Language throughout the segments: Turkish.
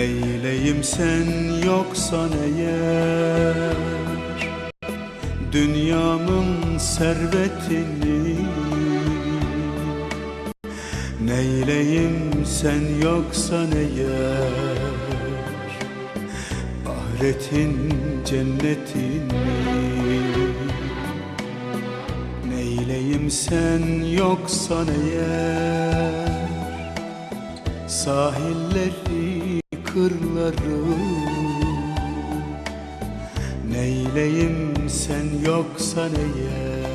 Neyleyim sen yoksan eğer Dünyamın servetini. Neyleyim sen yoksan eğer Ahiretin cennetini. Neyleyim sen yoksan eğer Sahilleri, kırları Neyleyim sen yoksan eğer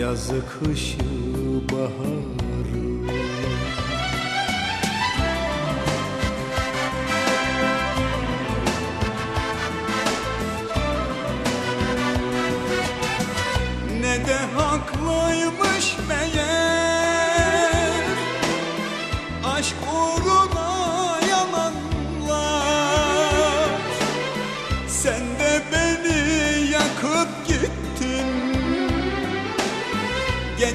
Yazı, kışı, baharı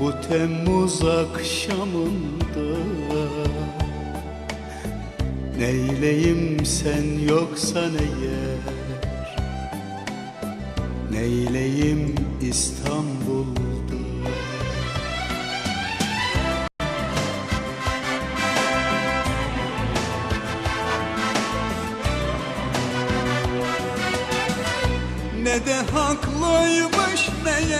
bu Temmuz akşamında Neyleyim sen yoksan eğer Neyleyim İstanbul'da? Ne de haklıymış meğer